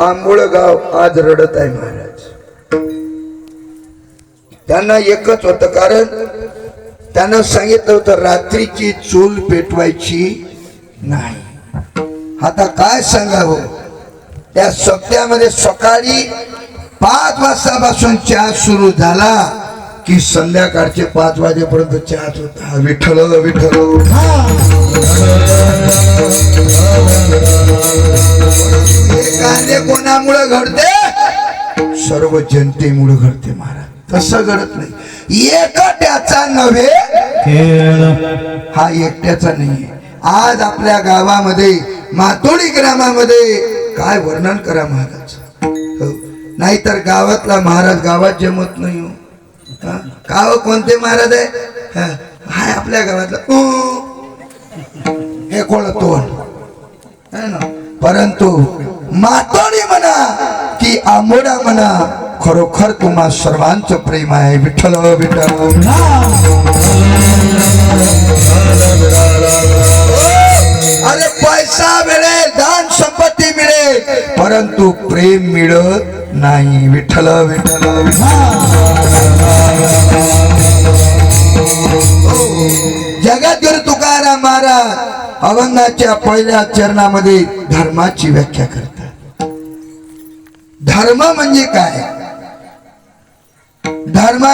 आंबोळ गाव आज रडत आहे महाराज. त्यांना एकच होत कारण त्यांना सांगितलं होतं रात्रीची चूल पेटवायची नाही. आता काय सांगावं? त्या सत्यामध्ये सकाळी पाच वाजतापासून चहा सुरू झाला की संध्याकाळचे पाच वाजेपर्यंत चहाच होता. विठ्ठल विठ्ठल. हे. घडते? सर्व जनतेमुळे घडते महाराज. तसं घडत नाही. एकट्याचा नव्हे हा एकट्याचा नाहीये आज आपल्या गावामध्ये मातोडी ग्रामामध्ये काय वर्णन करा महाराज? हो. नाहीतर गावातला महाराज गावात जमत नाही हो? गाव कोणते महाराज आहे? हा. हाय आपल्या गावातला. हे कोण? तोंड. है ना? परंतु मातोडी म्हणा की आंबोडा म्हणा खरोखर तुम्हा सर्वांचं प्रेम आहे. विठ्ठल विठ्ठल. अरे पैसा मिळेल दान संपत्ती मिळेल परंतु प्रेम मिळत नाही. विठ्ठल विठ्ठल. जगातील अभंगाच्या पहिल्या चरणामध्ये धर्माची व्याख्या करतात. धर्म म्हणजे काय?